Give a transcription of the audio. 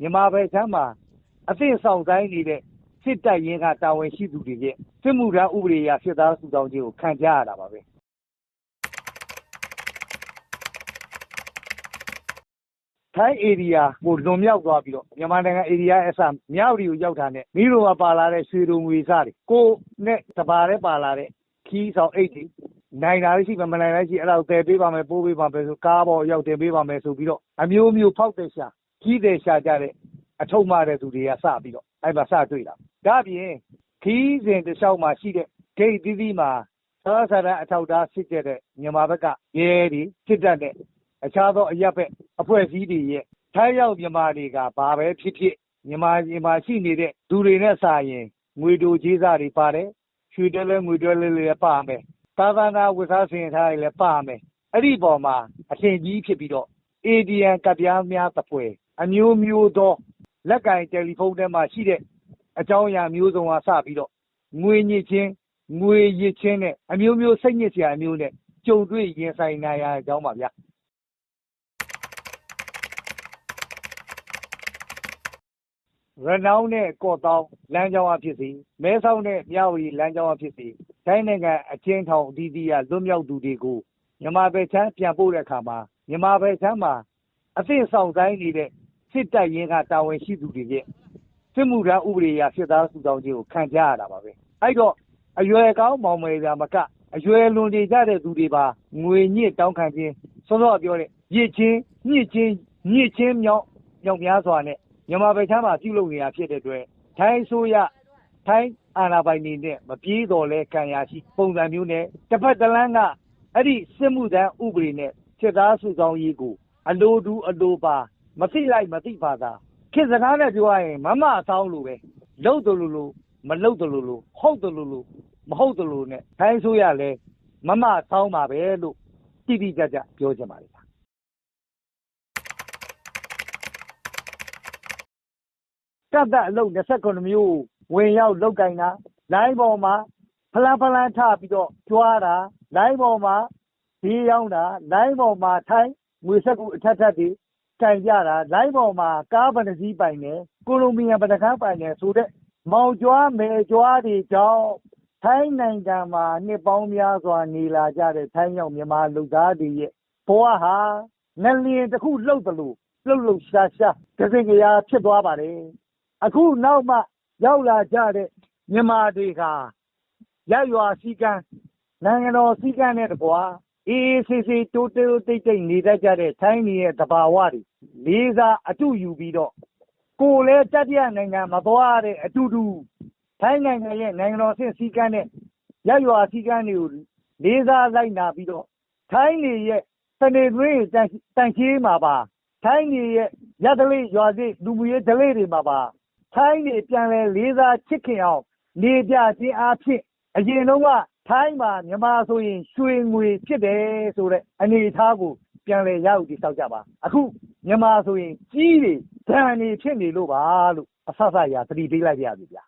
မြန်မာဘက်ခြမ်းမှာအသင့်ဆောင်ဆိုင်နေတဲ့စစ်တပ်ရင်းကတာဝန်ရှိသူတွေရဲ့စစ်မှုထမ်းဥပဒေအရစစ်သားစုဆောင်းခြင်းကိုခံကြရတာပါပဲထိုင်းဧရိယာကိုလွန်မြောက်သွားပြီးတော့မြန်မာနိုင်ငံဧရိယာအစမြောက်ရီကိုရောက်တာနဲ့မိတို့ကပါလာတဲ့ရွှေတုံငွေစတွေကိုနဲ့တပါးနဲ့ပါလာတဲ့ခီးဆောင်အိတ်တွေနိုင်တာရှိမှမနိုင်လည်းရှိအဲ့ဒါကိုတည်ပေးပါမယ်ပို့ပေးပါမယ်ဆိုကားပေါ်ရောက်တင်ပေးပါမယ်ဆိုပြီးတော့အမျိုးမျိုးဖောက်တဲ့ရှာ ကြီးတဲ့ရှာကြတဲ့ အထုံးမတဲ့သူတွေက စပြီးတော့ အဲ့မှာ စတွေ့တာ ဒါပြင်ခီးစဉ်တစ်လျှောက်မှာရှိတဲ့ ဂိတ်သီးသီးမှာသာသနာအထောက်ထားဖြစ်တဲ့ မြန်မာဘက်က ရဲတွေ စစ်တပ်နဲ့ အခြားသော အရက်ဘက် အဖွဲ့အစည်းတွေရဲ့ ထိုင်းရောက်မြန်မာတွေက ဘာပဲဖြစ်ဖြစ် မြန်မာပြည်မှာ ရှိနေတဲ့ သူတွေနဲ့စာရင် ငွေတူကြီးစားတွေပါတယ် ရွှေတွဲလဲ ငွေတွဲလဲလည်း ပါမယ် သာသနာ ဝတ်စားစင်ထားတွေလည်း ပါမယ် အဲ့ဒီပေါ်မှာ အထင်ကြီးဖြစ်ပြီးတော့ ADN ကပြားများတပွဲ အမျိုးမျိုးသော လက်ကင်တယ်လီဖုန်းထဲမှာရှိတဲ့ အကြောင်းအရာမျိုးစုံကစပြီးတော့ ငွေညစ်ချင်း ငွေရစ်ချင်းနဲ့ အမျိုးမျိုး စိတ်ညစ်စရာအမျိုးနဲ့ ကြုံတွေ့ရင်ဆိုင်နိုင်ရအကြောင်းပါဗျာရနောင်းနဲ့ကော့တောင်းလမ်းကြောင်းအဖြစ်စီမဲဆောက်နဲ့မြဝတီလမ်းကြောင်းအဖြစ်စီတိုင်းနိုင်ငံအချင်းထောင်အသီးသီးကလွတ်မြောက်သူတွေကိုမြန်မာဘက်ချမ်းပြန်ပို့တဲ့အခါမှာမြန်မာဘက်ချမ်းမှာအသင့်ဆောင်ဆိုင်နေတဲ့ စစ်တပ်ရင်းကတာဝန်ရှိသူတွေရဲ့စစ်မှုထမ်းဥပဒေအရစစ်သားစုဆောင်းခြင်းကိုခံကြရတာပါပဲအဲ့တော့အရွယ်ကောင်းမောင်မယ်ပြမကအရွယ်လွန်နေကြတဲ့သူတွေပါငွေညစ်တောင်းခံခြင်းစောစောကပြောတဲ့ရစ်ချင်းညစ်ချင်းညစ်ချင်းမြောက်မြောက်များစွာနဲ့မြန်မာဘက်ချမ်းမှာပြုလုပ်နေတာဖြစ်တဲ့အတွက်ထိုင်းဆိုရထိုင်းအာဏာပိုင်တွေနဲ့မပြေးတော်လဲကံရရှိပုံစံမျိုးနဲ့တစ်ဖက်တစ်လမ်းကအဲ့ဒီစစ်မှုထမ်းဥပဒေနဲ့စစ်သားစုဆောင်းရေးကိုအလိုတူအလိုပါ မသိလိုက်မသိပါသာခေတ်စကားနဲ့ပြောရရင်မမအဆောင်လိုပဲလှုပ်တယ်လို့လို့မလှုပ်တယ်လို့လို့ဟုတ်တယ်လို့လို့မဟုတ်တယ်လို့နဲ့ထိုင်းဆိုရလဲမမအဆောင်ပါပဲလို့တိတိကျကျပြောချင်ပါတယ်ကတ်သက်အလုပ်29မျိုးဝင်ရောက်လောက်ကင်တာလိုင်းပေါ်မှာဖလန်းဖလန်းထပြီးတော့ကြွားတာလိုင်းပေါ်မှာဒီရောက်တာလိုင်းပေါ်မှာထိုင်းငွေဆက်ကူအထက်ထက်တွေ ကင်ကြတာ လိုင်းပေါ်မှာ ကားဗနစည်းပိုင်တယ် ကိုလိုမီယံပဒကန်းပိုင်တယ်ဆိုတဲ့ မောင်ကျွား မယ်ကျွားတွေကြောင့် ထိုင်းနိုင်ငံမှာ နှစ်ပေါင်းများစွာ နေလာကြတဲ့ ထိုင်းရောက် မြန်မာလူသားတွေရဲ့ ဘဝဟာ ငလျင်တစ်ခုလှုပ်တယ်လို့လှုပ်လှုပ်ရှားရှားကြစင်ကြရာဖြစ်သွားပါတယ် အခုနောက်မှ ရောက်လာကြတဲ့ မြန်မာတွေကရရွာစည်းကမ်း နိုင်ငံတော်စည်းကမ်းနဲ့တကွာ အေးအေးဆေးဆေးတိုးတိုးတိတ်တိတ်နေတတ်ကြတဲ့ထိုင်းနေရဲ့တဘာဝတွေလေးစားအတူယူပြီးတော့ကိုယ်လည်းတတိယနိုင်ငံမသွားတဲ့အတူတူထိုင်းနိုင်ငံရဲ့နိုင်ငံတော်အဆင့်စည်းကမ်းနဲ့ရရွာစည်းကမ်းတွေကိုလေးစားလိုက်နာပြီးတော့ထိုင်းနေရဲ့စနေသွေးတန်တန်ရှင်းမှာပါထိုင်းနေရဲ့ရတလေးရွာစိလူမှုရေးဒလေးတွေမှာပါထိုင်းနေပြန်လဲလေးစားချစ်ခင်အောင်နေပြခြင်းအားဖြင့်အရင်တုန်းက ထိုင်းမှာမြန်မာဆိုရင်ရွှေငွေဖြစ်တယ်ဆိုတဲ့အနေအထားကိုပြန်လဲရယူတည်ဆောက်ကြပါအခုမြန်မာဆိုရင်ကြီးတွေဒဏ်နေဖြစ်နေလို့ပါလို့အဆဆရာသတိပေးလိုက်ရပြီဗျာ